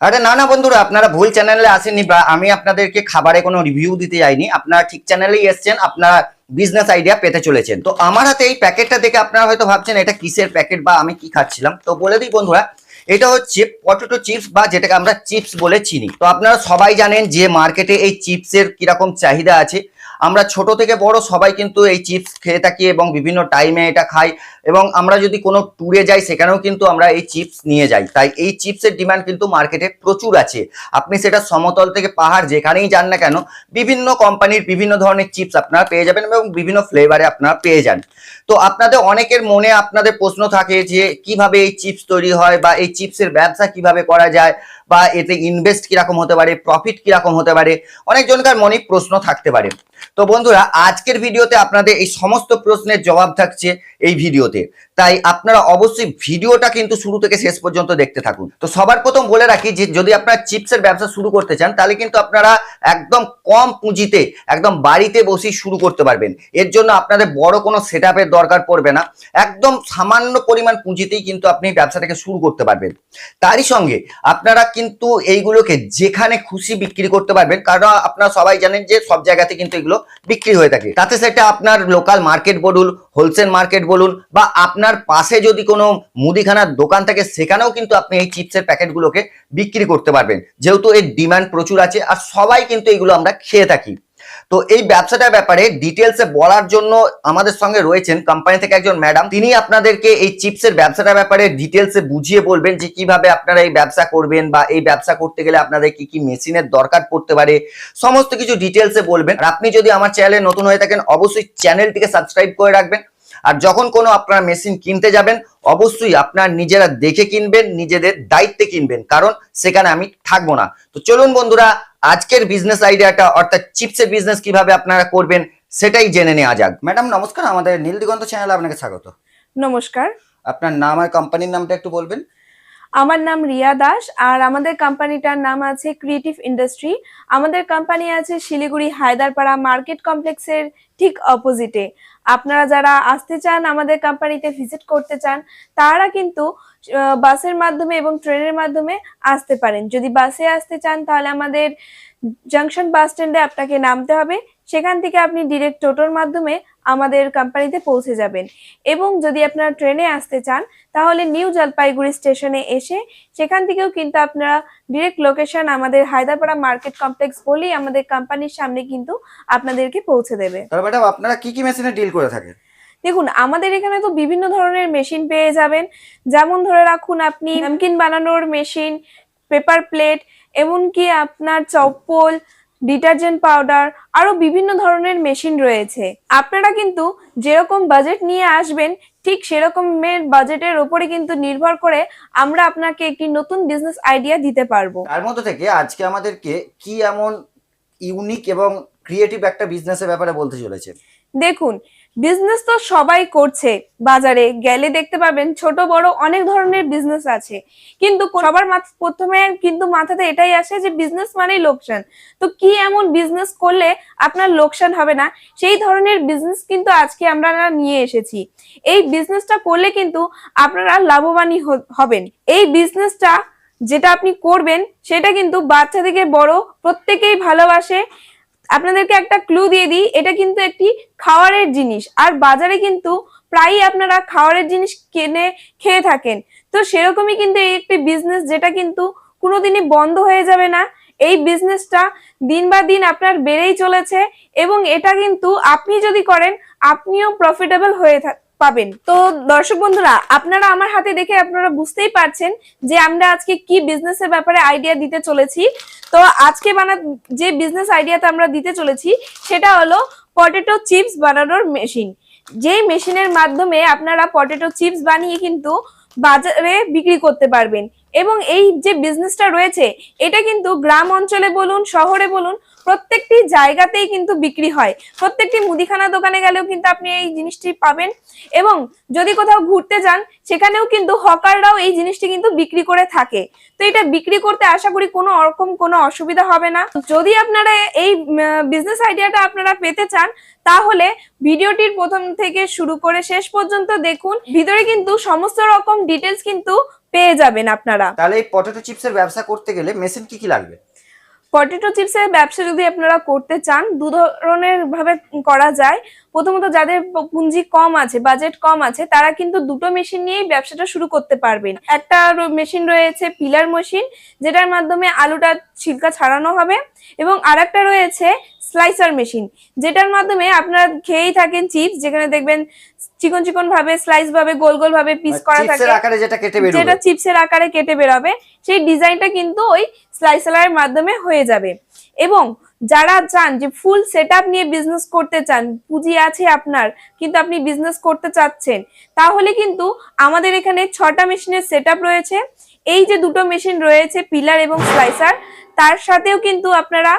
আরে না না বন্ধুরা, আপনারা ভুল চ্যানেলে আসেননি বা আমি আপনাদেরকে খাবারে কোনো রিভিউ দিতে যাইনি। আপনারা ঠিক চ্যানেলেই এসেছেন, আপনারা বিজনেস আইডিয়া পেতে চলেছেন। তো আমার হাতে এই প্যাকেটটা দেখে আপনারা হয়তো ভাবছেন, এটা কিসের প্যাকেট বা আমি কি খাচ্ছিলাম? তো বলে দিই বন্ধুরা, এটা হচ্ছে পটেটো চিপস বা যেটাকে আমরা চিপস বলে চিনি। তো আপনারা সবাই জানেন যে মার্কেটে এই চিপসের কীরকম চাহিদা আছে। আমরা ছোট থেকে বড় সবাই কিন্তু এই চিপস খেয়ে থাকি এবং বিভিন্ন টাইমে এটা খাই এবং আমরা যদি কোনো ট্যুরে যাই, সেখানেও কিন্তু আমরা এই চিপস নিয়ে যাই। তাই এই চিপসের ডিমান্ড কিন্তু মার্কেটে প্রচুর আছে। আপনি সেটা সমতল থেকে পাহাড় যেখানেই যান না কেন, বিভিন্ন কোম্পানির বিভিন্ন ধরনের চিপস আপনারা পেয়ে যাবেন এবং বিভিন্ন ফ্লেভারে আপনারা পেয়ে যান। তো আপনাদের অনেকের মনে আপনাদের প্রশ্ন থাকে যে, কীভাবে এই চিপস তৈরি হয় বা এই চিপসের ব্যবসা কীভাবে করা যায়? বা এতে ইনভেস্ট কীরকম হতে পারে প্রফিট কীরকম হতে পারে, অনেকজনকার মনে প্রশ্ন থাকতে পারে। তো বন্ধুরা, আজকের ভিডিওতে আপনাদের এই সমস্ত প্রশ্নের জবাব থাকছে এই ভিডিওতে। তাই আপনারা অবশ্যই ভিডিওটা কিন্তু শুরু থেকে শেষ পর্যন্ত দেখতে থাকুন। তো সবার প্রথম বলে রাখি যে, যদি আপনারা চিপসের ব্যবসা শুরু করতে চান, তাহলে কিন্তু আপনারা একদম কম পুঁজিতে, একদম বাড়িতে বসেই শুরু করতে পারবেন। এর জন্য আপনাদের বড় কোনো সেট দরকার পড়বে না। একদম সামান্য পরিমাণ পুঁজিতেই কিন্তু আপনি ব্যবসাটাকে শুরু করতে পারবেন। তারই সঙ্গে আপনারা কিন্তু এইগুলোকে যেখানে খুশি বিক্রি করতে পারবেন, কারণ আপনারা সবাই জানেন যে সব জায়গাতে কিন্তু এগুলো বিক্রি হয়ে থাকে। তাতে সেটা আপনার লোকাল মার্কেট বলুন হোলসেল মার্কেট বলুন, বা আপনার পাশে যদি কোনো মুদিখানার দোকান থাকে, সেখানেও কিন্তু আপনি এই চিপসের প্যাকেটগুলোকে বিক্রি করতে পারবেন। যেহেতু এর ডিমান্ড প্রচুর আছে, আর সবাই কিন্তু এগুলো আমরা খেয়ে থাকি। তো এই ব্যবসাটার ব্যাপারে ডিটেলসে বলার জন্য আমাদের সঙ্গে রয়েছেন কোম্পানি থেকে একজন ম্যাডাম তিনি আপনাদেরকে এই চিপসের ব্যবসাটার ব্যাপারে ডিটেলসে বুঝিয়ে বলবেন যে কীভাবে আপনারা এই ব্যবসা করবেন বা এই ব্যবসা করতে গেলে আপনাদের কি কি মেশিনের দরকার পড়তে পারে, সমস্ত কিছু ডিটেলসে বলবেন। আর আপনি যদি আমার চ্যানেলে নতুন হয়ে থাকেন, অবশ্যই চ্যানেলটিকে সাবস্ক্রাইব করে রাখবেন। আর যখন কোনো আপনারা মেশিন কিনতে যাবেন অবশ্যই আপনার নিজেরা দেখে কিনবেন নিজেদের দায়িত্বে কিনবেন কারণ সেখানে আমি থাকব না। তো চলুন বন্ধুরা আজকের বিজনেস আইডিয়াটা অর্থাৎ চিপসের বিজনেস কীভাবে আপনারা করবেন সেটাই জেনে নেওয়া যাক। ম্যাডাম নমস্কার আমাদের নীল দিগন্ত চ্যানেলে আপনাকে স্বাগত। নমস্কার। আপনার নাম আর কোম্পানির নামটা একটু বলবেন। আমার নাম রিয়া দাস আর আমাদের কোম্পানিটার নাম আছে ক্রিয়েটিভ ইন্ডাস্ট্রি। আমাদের কোম্পানি আছে শিলিগুড়ি হায়দারপাড়া মার্কেট কমপ্লেক্সের ঠিক অপোজিটে। আপনারা যারা আসতে চান, আমাদের কোম্পানিতে ভিজিট করতে চান, তারা কিন্তু বাসের মাধ্যমে এবং ট্রেনের মাধ্যমে আসতে পারেন। যদি বাসে আসতে চান, তাহলে আমাদের জাংশন বাস স্ট্যান্ডে আপনাকে নামতে হবে। সেখান থেকে আপনি ডিরেক্ট টোটোর মাধ্যমে আমাদের কোম্পানিতে পৌঁছে যাবেন। এবং যদি আপনারা ট্রেনে আসতে চান তাহলে নিউ জলপাইগুড়ি স্টেশনে এসে সেখান থেকেও কিন্তু আপনারা ডিরেক্ট লোকেশন আমাদের হায়দ্রাপাড়া মার্কেট কমপ্লেক্স বলেই আমাদের কোম্পানির সামনে কিন্তু আপনাদেরকে পৌঁছে দেবে। ম্যাডাম আপনারা কি কি মেশিনে ডিল করে থাকেন? দেখুন আমাদের এখানে তো বিভিন্ন ধরনের মেশিন পেয়ে যাবেন। যেমন ধরে রাখুন আপনি নামকিন বানানোর মেশিন পেপার প্লেট এমনকি আপনার চপ্পল ডিটারজেন্ট পাউডার আরও বিভিন্ন ধরনের মেশিন রয়েছে। আপনারা কিন্তু যেরকম বাজেট নিয়ে আসবেন ঠিক সেরকমের বাজেটের ওপরে কিন্তু নির্ভর করে আমরা আপনাকে একটি নতুন বিজনেস আইডিয়া দিতে পারব। তার মধ্যে থেকে আজকে আমাদেরকে কি এমন ইউনিক এবং ক্রিয়েটিভ একটা বিজনেসের ব্যাপারে বলতে চলেছে? দেখুন বিজনেস তো সবাই করছে। বাজারে গেলে দেখতে পাবেন ছোট, বড় অনেক ধরনের বিজনেস আছে। কিন্তু সবার প্রথমে কিন্তু মাথাতে এটাই আসে যে বিজনেস মানেই লোকসান। তো কি এমন বিজনেস করলে আপনার লোকসান হবে না? সেই ধরনের বিজনেস কিন্তু আজকে আমরা নিয়ে এসেছি। এই বিজনেসটা করলে কিন্তু আপনারা লাভবানই হবেন। এই বিজনেসটা যেটা আপনি করবেন, সেটা কিন্তু বাচ্চা থেকে বড়, প্রত্যেকেই ভালোবাসে। আপনাদেরকে একটা ক্লু দিয়ে দিই, এটা কিন্তু একটি খাওয়ারের জিনিস। আর বাজারে কিন্তু প্রায়ই আপনারা খাওয়ারের জিনিস কিনে, খেয়ে থাকেন। তো সেরকমই কিন্তু এই একটি বিজনেস যেটা কিন্তু কোনোদিনই বন্ধ হয়ে যাবে না। এই বিজনেসটা দিন বা দিন আপনার বেড়েই চলেছে এবং এটা কিন্তু আপনি যদি করেন, আপনিও প্রফিটেবল হয়ে থাক- পাবেন। তো দর্শক বন্ধুরা, আপনারা আমার হাতে দেখে আপনারা বুঝতেই পারছেন যে আমরা আজকে কি বিজনেসের ব্যাপারে আইডিয়া দিতে চলেছি। তো আজকে বানা, যে বিজনেস আইডিয়াটা আমরা দিতে চলেছি, সেটা হলো পটেটো চিপস বানানোর মেশিন যেই মেশিনের মাধ্যমে আপনারা পটেটো চিপস বানিয়ে কিন্তু বাজারে বিক্রি করতে পারবেন। এবং এই যে বিজনেসটা রয়েছে, এটা কিন্তু গ্রাম অঞ্চলে বলুন, শহরে বলুন প্রত্যেকটি জায়গাতেই কিন্তু বিক্রি হয়। প্রত্যেকটি মুদিখানা দোকানে গেলেও কিন্তু আপনি এই জিনিসটি পাবেন এবং যদি কোথাও ঘুরতে যান, সেখানেও কিন্তু হকাররাও এই জিনিসটি কিন্তু বিক্রি করে থাকে। তো এটা বিক্রি করতে আশা করি কোনো রকম কোনো অসুবিধা হবে না। যদি আপনারা এই বিজনেস আইডিয়াটা আপনারা পেতে চান, তাহলে ভিডিওটির প্রথম থেকে শুরু করে শেষ পর্যন্ত দেখুন। ভিতরে কিন্তু সমস্ত রকম ডিটেলস কিন্তু পেয়ে যাবেন আপনারা। তাহলে এই পটেটো চিপসের ব্যবসা করতে গেলে মেশিন কি কি লাগবে? পটেটো চিপসের ব্যবসা যদি আপনারা করতে চান দু ধরনের ভাবে করা যায়। প্রথমত যাদের পুঁজি কম আছে বাজেট কম আছে তারা কিন্তু দুটো মেশিন নিয়েই ব্যবসাটা শুরু করতে পারবেন। একটা মেশিন রয়েছে পিলার মেশিন যেটার মাধ্যমে আলুটা ছিলকা ছাড়ানো হবে এবং আরেকটা রয়েছে স্লাইসার মেশিন যেটার মাধ্যমে আপনারা খেয়েই থাকেন চিপস যেখানে দেখবেন চিকন চিকন ভাবে স্লাইস ভাবে গোল গোল ভাবে পিস করা থাকে যেটা চিপসের আকারে কেটে বেরোবে সেই ডিজাইনটা কিন্তু ওই স্লাইসারের মাধ্যমে হয়ে যাবে। এবং যারা চান যে ফুল সেট নিয়ে বিজনেস করতে চান, পুঁজি আছে আপনার, কিন্তু আপনি বিজনেস করতে চাচ্ছেন, তাহলে কিন্তু আমাদের এখানে ছটা মেশিনের সেট রয়েছে। এই যে দুটো মেশিন রয়েছে পিলার এবং স্লাইসার তার সাথেও কিন্তু আপনারা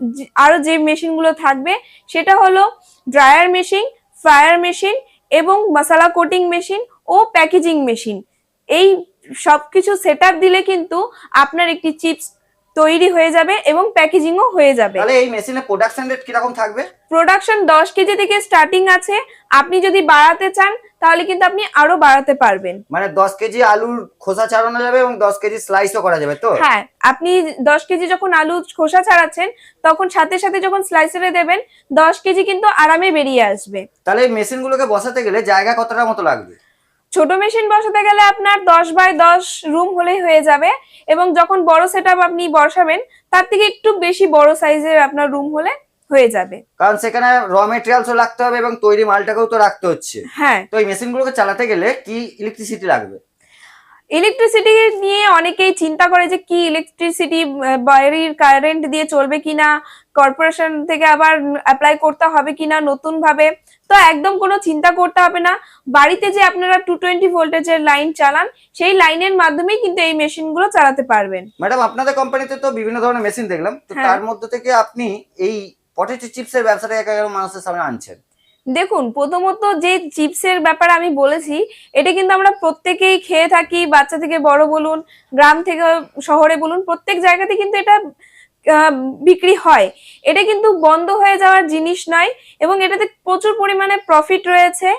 যে- আরও যে মেশিনগুলো থাকবে, সেটা হলো ড্রায়ার মেশিন ফ্রায়ার মেশিন এবং মশালা কোটিং মেশিন ও প্যাকেজিং মেশিন এই সবকিছু সেট আপ দিলে কিন্তু আপনার একটি চিপস তৈরি হয়ে যাবে এবং প্যাকেজিংও হয়ে যাবে। তাহলে এই মেশিনের প্রোডাকশন রেট কীরকম থাকবে? প্রোডাকশন দশ কেজি থেকে স্টার্টিং আছে। আপনি যদি বাড়াতে চান তাহলে কিন্তু আপনি আরও বাড়াতে পারবেন। মানে দশ কেজি আলুর খোসা ছাড়ানো যাবে এবং দশ কেজি স্লাইসও করা যাবে তো? হ্যাঁ আপনি দশ কেজি যখন আলু খোসা ছাড়াচ্ছেন তখন সাথে সাথে যখন স্লাইসারে দেবেন দশ কেজি কিন্তু আরামে বেরিয়ে আসবে। তাহলে এই মেশিনগুলোকে বসাতে গেলে জায়গা কতটা মতো লাগবে? ছোট মেশিন বসাতে গেলে আপনার দশ বাই দশ রুম হলেই হয়ে যাবে এবং যখন বড় সেট আপনি বসাবেন তার থেকে একটু বেশি বড় সাইজের আপনার রুম হলে হয়ে যাবে। কারণ সেখানে র মেটেরিয়ালসও রাখতে হবে এবং তৈরি মালটাকেও তো রাখতে হচ্ছে। হ্যাঁ। তো এই মেশিনগুলোকে চালাতে গেলে কি ইলেকট্রিসিটি লাগবে? ইলেকট্রিসিটি নিয়ে অনেকেই চিন্তা করে যে কি ইলেকট্রিসিটি বাড়ির কারেন্ট দিয়ে চলবে কিনা কর্পোরেশন থেকে আবার অ্যাপ্লাই করতে হবে কিনা নতুন ভাবে তো একদম কোনো চিন্তা করতে হবে না। বাড়িতে যে আপনারা টু টোয়েন্টি ভোল্টেজের লাইন চালান সেই লাইনের মাধ্যমেই কিন্তু এই মেশিনগুলো চালাতে পারবেন। ম্যাডাম আপনাদের কোম্পানিতে তো বিভিন্ন ধরনের মেশিন দেখলাম। তো হ্যাঁ। তার মধ্যে থেকে আপনি এই পটেটো চিপসের ব্যবসাটা একেবারে মানুষের সামনে আনছেন। দেখুন, প্রথমত যে চিপসের ব্যাপার আমি বলেছি, এটা কিন্তু আমরা প্রত্যেকেই খেয়ে থাকি, বাচ্চা থেকে বড় বলুন, গ্রাম থেকে শহরে বলুন, প্রত্যেক জায়গাতে কিন্তু এটা বিক্রি হয়। এটা কিন্তু বন্ধ হয়ে যাওয়ার জিনিস নয় এবং এটাতে প্রচুর পরিমাণে প্রফিট রয়েছে।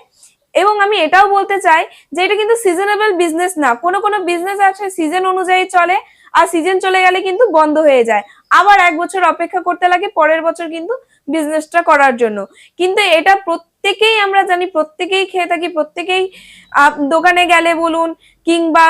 এবং আমি এটাও বলতে চাই যে এটা কিন্তু সিজনেবল বিজনেস না। কোনো কোনো বিজনেস আছে সিজন অনুযায়ী চলে, আর সিজন চলে গেলে কিন্তু বন্ধ হয়ে যায়। আবার এক বছর অপেক্ষা করতে লাগে, পরের বছর কিন্তু বিজনেসটা করার জন্য। কিন্তু এটা প্রত্যেকেই আমরা জানি, প্রত্যেকেই খেয়ে থাকি, প্রত্যেকেই দোকানে গেলে বলুন কিংবা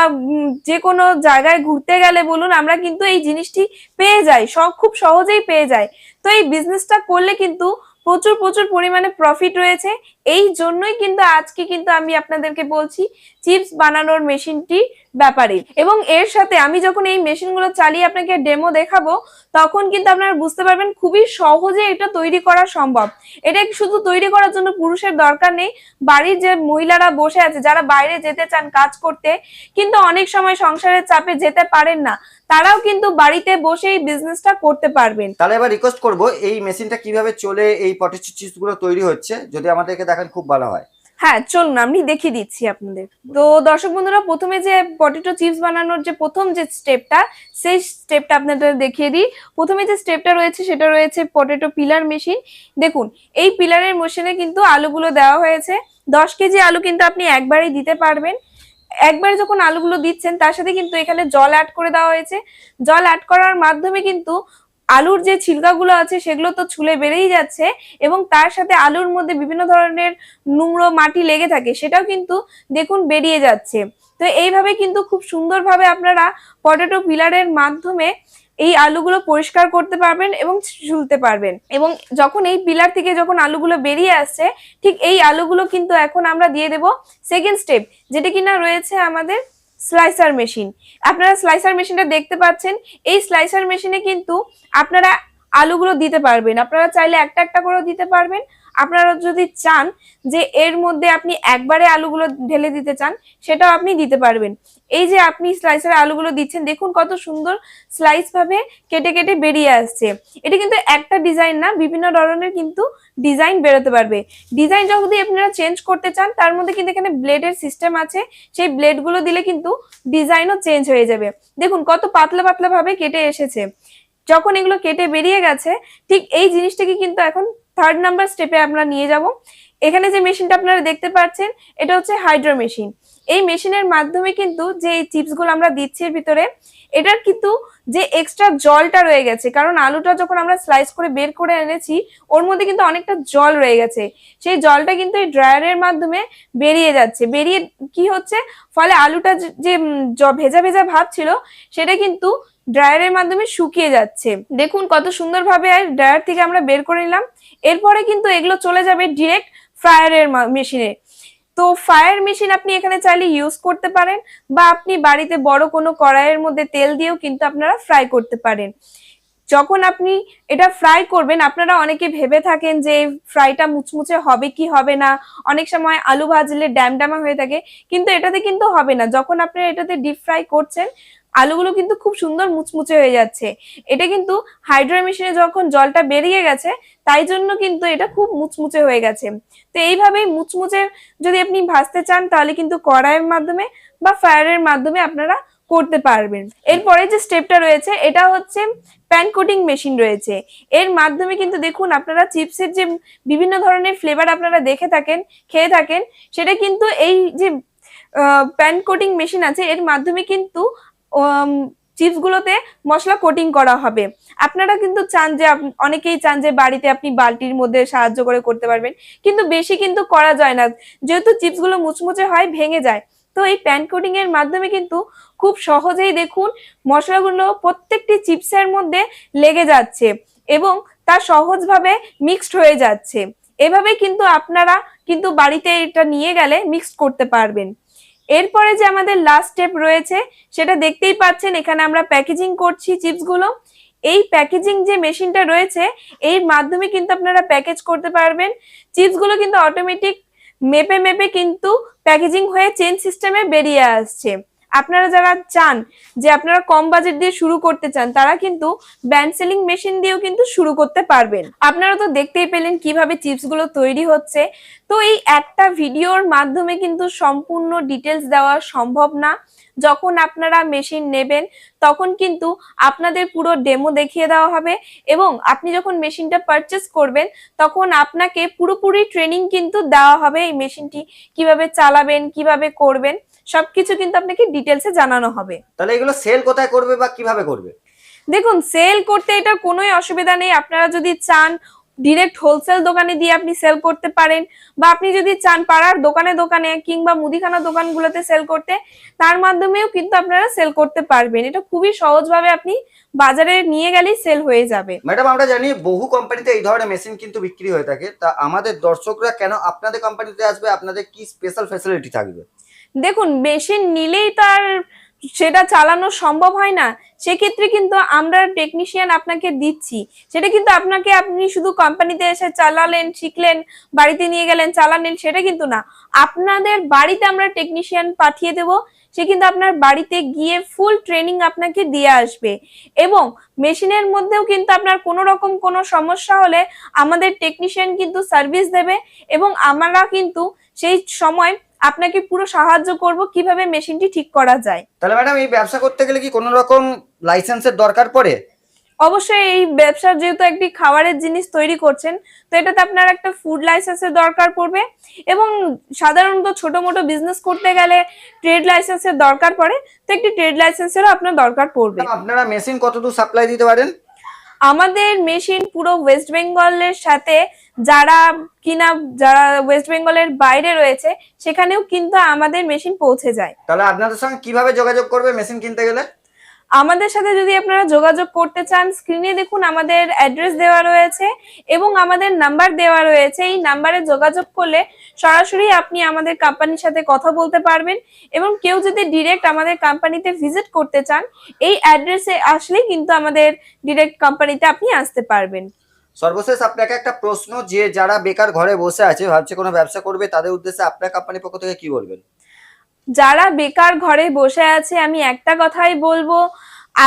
যে কোনো জায়গায় ঘুরতে গেলে বলুন, আমরা কিন্তু এই জিনিসটি পেয়ে যাই সব খুব সহজেই পেয়ে যাই। তো এই বিজনেসটা করলে কিন্তু প্রচুর প্রচুর পরিমাণে প্রফিট রয়েছে। এই জন্যই কিন্তু আজকে কিন্তু আমি আপনাদেরকে বলছি চিপস বানানোর মেশিনটি ব্যাপারে। এবং এর সাথে আমি যখন এই মেশিনগুলো চালিয়ে আপনাকে ডেমো দেখাবো, তখন কিন্তু আপনারা বুঝতে পারবেন খুবই সহজে এটা তৈরি করা সম্ভব। এটা শুধু তৈরি করার জন্য পুরুষের দরকার নেই, বাড়ির যে মহিলারা বসে আছে, যারা বাইরে যেতে চান কাজ করতে, কিন্তু অনেক সময় সংসারের চাপে যেতে পারেন না, তারাও কিন্তু বাড়িতে বসেই বিজনেসটা করতে পারবেন। তাহলে এবার রিকোয়েস্ট করব, এই মেশিনটা কীভাবে চলে এই পটেটো গুলো তৈরি হচ্ছে, যদি আমাদেরকে দেখান খুব ভালো হয়। হ্যাঁ চলুন, আমি দেখিয়ে দিচ্ছি আপনাদের। তো দর্শক বন্ধুরা, প্রথমে যে পটেটো চিপস বানানোর যে প্রথম যে স্টেপটা সেই স্টেপটা আপনাদের দেখিয়ে দিই। প্রথমে যে স্টেপটা রয়েছে, সেটা রয়েছে পটেটো পিলার মেশিন দেখুন, এই পিলারের মেশিনে কিন্তু আলুগুলো দেওয়া হয়েছে। দশ কেজি আলু কিন্তু আপনি একবারেই দিতে পারবেন। একবার যখন আলুগুলো দিচ্ছেন, তার সাথে কিন্তু এখানে জল অ্যাড করে দেওয়া হয়েছে। জল অ্যাড করার মাধ্যমে কিন্তু আলুর যে ছিলকাগুলো আছে সেগুলো তো ছুলে বেড়েই যাচ্ছে এবং তার সাথে আলুর মধ্যে বিভিন্ন ধরনের নোংরো মাটি লেগে থাকে সেটাও কিন্তু দেখুন বেরিয়ে যাচ্ছে। তো এইভাবে কিন্তু খুব সুন্দরভাবে আপনারা পটেটো পিলারের মাধ্যমে এই আলুগুলো পরিষ্কার করতে পারবেন এবং ঝুলতে পারবেন। এবং যখন এই পিলার থেকে যখন আলুগুলো বেরিয়ে আসছে, ঠিক এই আলুগুলো কিন্তু এখন আমরা দিয়ে দেব সেকেন্ড স্টেপ যেটা কিনা রয়েছে আমাদের স্লাইসার মেশিন আপনারা স্লাইসার মেশিনটা দেখতে পাচ্ছেন। এই স্লাইসার মেশিনে কিন্তু আপনারা আলুগুলো দিতে পারবেন। আপনারা চাইলে একটা একটা করে দিতে পারবেন। আপনারা যদি চান যে এর মধ্যে আপনি একবারে আলুগুলো ঢেলে দিতে চান, সেটাও আপনি দিতে পারবেন। এই যে আপনি স্লাইসারে আলুগুলো দিচ্ছেন, দেখুন কত সুন্দর স্লাইস ভাবে কেটে কেটে বেরিয়ে আসছে। এটা কিন্তু একটা ডিজাইন না, বিভিন্ন ধরনের কিন্তু ডিজাইন বেরোতে পারবে। ডিজাইন যদি আপনারা চেঞ্জ করতে চান, তার মধ্যে কিন্তু এখানে ব্লেডের সিস্টেম আছে। সেই ব্লেডগুলো দিলে কিন্তু ডিজাইনও চেঞ্জ হয়ে যাবে। দেখুন কত পাতলা পাতলা ভাবে কেটে এসেছে। যখন এগুলো কেটে বেরিয়ে গেছে, ঠিক এই জিনিসটাকে কিন্তু এখন থার্ড নাম্বার স্টেপে আমরা নিয়ে যাব। এখানে যে মেশিনটা আপনারা দেখতে পাচ্ছেন, এটা হচ্ছে হাইড্রো মেশিন। এই মেশিনের মাধ্যমে কিন্তু যে চিপসগুলো আমরা দিচ্ছি এর ভিতরে, এটার কিন্তু যে এক্সট্রা জলটা রয়ে গেছে, কারণ আলুটা যখন আমরা স্লাইস করে বের করে এনেছি, ওর মধ্যে কিন্তু অনেকটা জল রয়ে গেছে। সেই জলটা কিন্তু এই ড্রায়ারের মাধ্যমে বেরিয়ে যাচ্ছে। বেরিয়ে কি হচ্ছে? ফলে আলুটা যে- ভেজা ভেজা ভাব ছিল, সেটা কিন্তু ড্রায়ারের মাধ্যমে শুকিয়ে যাচ্ছে। দেখুন কত সুন্দরভাবে ড্রায়ার থেকে আমরা বের করে নিলাম। এরপরে কিন্তু এগুলো চলে যাবে ডিরেক্ট ফ্রায়ারের মেশিনে তো ফায়ার মেশিন আপনি এখানে চাইলে ইউজ করতে পারেন বা আপনি বাড়িতে বড় কোনো কড়াইয়ের মধ্যে তেল দিয়েও কিন্তু আপনারা ফ্রাই করতে পারেন। যখন আপনি এটা ফ্রাই করবেন, আপনারা অনেকে ভেবে থাকেন যে ফ্রাইটা মুচমুচে হবে কি হবে না? অনেক সময় আলু ভাজলে ড্যাম ড্যামা হয়ে থাকে। কিন্তু এটাতে কিন্তু হবে না। যখন আপনি এটাতে ডিপ ফ্রাই করছেন আলুগুলো কিন্তু খুব সুন্দর মুচমুচে হয়ে যাচ্ছে। এটা কিন্তু হাইড্রো মেশিনে যখন জলটা বেরিয়ে গেছে, তাই জন্য কিন্তু এটা খুব মুচমুচে হয়ে গেছে। তো এইভাবেই মুচমুচে যদি আপনি ভাজতে চান, তাহলে কিন্তু কড়াইয়ের মাধ্যমে বা ফায়ারের মাধ্যমে আপনারা করতে পারবেন। এরপরে যে স্টেপটা রয়েছে, এটা হচ্ছে প্যান কোটিং মেশিন রয়েছে। এর মাধ্যমে কিন্তু দেখুন, আপনারা চিপসের যে বিভিন্ন ধরনের ফ্লেভার আপনারা দেখে থাকেন, খেয়ে থাকেন, সেটা কিন্তু এই যে প্যান কোটিং মেশিন আছে, এর মাধ্যমে কিন্তু চিপস গুলোতে মশলা কোটিং করা হবে। আপনারা কিন্তু চান যে অনেকেই চান যে বাড়িতে আপনি বালতির মধ্যে সাহায্য করে করতে পারবেন। কিন্তু বেশি কিন্তু করা যায় না। যেহেতু চিপসগুলো মুচমুচে হয়, ভেঙে যায়। তো এই প্যান কোটিং এর মাধ্যমে কিন্তু খুব সহজেই দেখুন মশলাগুলো প্রত্যেকটি চিপসের মধ্যে লেগে যাচ্ছে এবং তা সহজভাবে মিক্সড হয়ে যাচ্ছে। এভাবে কিন্তু আপনারা কিন্তু বাড়িতে এটা নিয়ে গেলে মিক্সড করতে পারবেন। এরপরে যে আমাদের লাস্ট স্টেপ রয়েছে, সেটা দেখতেই পাচ্ছেন, এখানে আমরা প্যাকেজিং করছি চিপসগুলো এই প্যাকেজিং যে মেশিনটা রয়েছে, এর মাধ্যমে কিন্তু আপনারা প্যাকেজ করতে পারবেন। চিপসগুলো কিন্তু অটোমেটিক মেপে মেপে কিন্তু প্যাকেজিং হয়ে চেন সিস্টেমে বেরিয়ে আসছে। আপনারা যারা চান যে আপনারা কম বাজেট দিয়ে শুরু করতে চান, তারা কিন্তু ব্যান্ড সেলিং মেশিন দিয়েও কিন্তু শুরু করতে পারবেন। আপনারা তো দেখতেই পেলেন কীভাবে চিপসগুলো তৈরি হচ্ছে। তো এই একটা ভিডিওর মাধ্যমে কিন্তু সম্পূর্ণ ডিটেলস দেওয়া সম্ভব না। যখন আপনারা মেশিন নেবেন, তখন কিন্তু আপনাদের পুরো ডেমো দেখিয়ে দেওয়া হবে এবং আপনি যখন মেশিনটা পারচেস করবেন, তখন আপনাকে পুরোপুরি ট্রেনিং কিন্তু দেওয়া হবে এই মেশিনটি কীভাবে চালাবেন, কীভাবে করবেন সবকিছু কিন্তু আপনাকে ডিটেলসে জানানো হবে। তাহলে এগুলো সেল কোথায় করবে বা কীভাবে করবে? দেখুন সেল করতে এটা কোনোই অসুবিধা নেই। আপনারা যদি চান ডিরেক্ট হোলসেল দোকানে দিয়ে আপনি সেল করতে পারেন বা আপনি যদি চান পাড়ার দোকানে দোকানে কিংবা মুদিখানা দোকানগুলোতে সেল করতে তার মাধ্যমেও কিন্তু আপনারা সেল করতে পারবেন। এটা খুবই সহজভাবে আপনি বাজারে নিয়ে গেলেই সেল হয়ে যাবে। ম্যাডাম আমরা জানি বহু কোম্পানিতে এই ধরনের মেশিন কিন্তু বিক্রি হয়ে থাকে। তা আমাদের দর্শকরা কেন আপনাদের কোম্পানিতে আসবে? আপনাদের কি স্পেশাল ফ্যাসিলিটি থাকবে? দেখুন মেশিন নিলেই তো আর সেটা চালানো সম্ভব হয় না। সেক্ষেত্রে কিন্তু আমরা টেকনিশিয়ান আপনাকে দিচ্ছি। সেটা কিন্তু আপনাকে আপনি শুধু কোম্পানিতে এসে চালালেন, শিখলেন, বাড়িতে নিয়ে গেলেন, চালালেন, সেটা কিন্তু না। আপনাদের বাড়িতে আমরা টেকনিশিয়ান পাঠিয়ে দেব। সে কিন্তু আপনার বাড়িতে গিয়ে ফুল ট্রেনিং আপনাকে দিয়ে আসবে। এবং মেশিনের মধ্যেও কিন্তু আপনার কোনো রকম কোনো সমস্যা হলে আমাদের টেকনিশিয়ান কিন্তু সার্ভিস দেবে। এবং আমরা কিন্তু সেই সময় আপনাকে পুরো সাহায্য করব কীভাবে মেশিনটি ঠিক করা যায়। তাহলে ম্যাডাম এই ব্যবসা করতে গেলে কি কোনো রকম লাইসেন্সের দরকার পড়ে? অবশ্যই এই ব্যবসার যেহেতু একটি খাবারের জিনিস তৈরি করছেন তো এটাতে আপনার একটা ফুড লাইসেন্সের দরকার পড়বে এবং সাধারণত ছোট মোটো বিজনেস করতে গেলে ট্রেড লাইসেন্সের দরকার পড়ে তো একটি ট্রেড লাইসেন্সেরও আপনার দরকার পড়বে। আপনারা মেশিন কতদূর সাপ্লাই দিতে পারেন? আমাদের মেশিন পুরো ওয়েস্ট বেঙ্গলের সাথে যারা কিনা যারা ওয়েস্ট বেঙ্গলের বাইরে রয়েছে সেখানেও কিন্তু আমাদের মেশিন পৌঁছে যায়। তাহলে আপনাদের সঙ্গে কীভাবে যোগাযোগ করবে মেশিন কিনতে গেলে? আমাদের সাথে যদি আপনারা যোগাযোগ করতে চান স্ক্রিনে দেখুন আমাদের অ্যাড্রেস দেওয়া রয়েছে এবং আমাদের নাম্বার দেওয়া রয়েছে। এই নাম্বারে যোগাযোগ করলে সরাসরি আপনি আমাদের কোম্পানির সাথে কথা বলতে পারবেন এবং কেউ যদি ডিরেক্ট আমাদের কোম্পানিতে ভিজিট করতে চান এই অ্যাড্রেসে আসলেই কিন্তু আমাদের ডিরেক্ট কোম্পানিতে আপনি আসতে পারবেন। সর্বশেষ আপনাকে একটা প্রশ্ন, যে যারা বেকার ঘরে বসে আছে, ভাবছে কোনো ব্যবসা করবে, তাদের উদ্দেশ্যে আপনার কোম্পানির পক্ষ থেকে কি বলবেন? যারা বেকার ঘরে বসে আছে, আমি একটা কথাই বলব,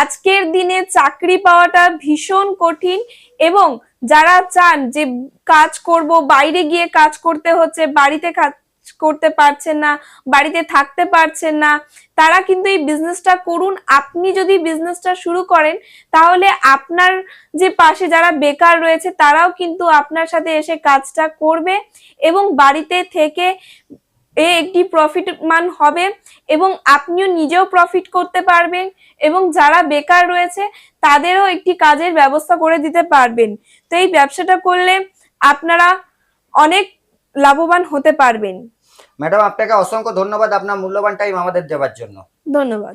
আজকের দিনে চাকরি পাওয়াটা ভীষণ কঠিন এবং যারা চান যে কাজ করব, বাইরে গিয়ে কাজ করতে হচ্ছে, বাড়িতে করতে পারছেন না, বাড়িতে থাকতে পারছেন না, তারা কিন্তু এই বিজনেসটা করুন। আপনি যদি বিজনেসটা শুরু করেন, তাহলে আপনার যে পাশে যারা বেকার রয়েছে, তারাও কিন্তু আপনার সাথে এসে কাজটা করবে এবং বাড়িতে থেকে এ একটি প্রফিটমান হবে এবং আপনিও নিজেও প্রফিট করতে পারবেন এবং যারা বেকার রয়েছে, তাদেরও একটি কাজের ব্যবস্থা করে দিতে পারবেন। তো এই ব্যবসাটা করলে আপনারা অনেক লাভবান হতে পারবেন। ম্যাডাম আপনাকে অসংখ্য ধন্যবাদ আপনার মূল্যবান টাইম আমাদের দেওয়ার জন্য। ধন্যবাদ।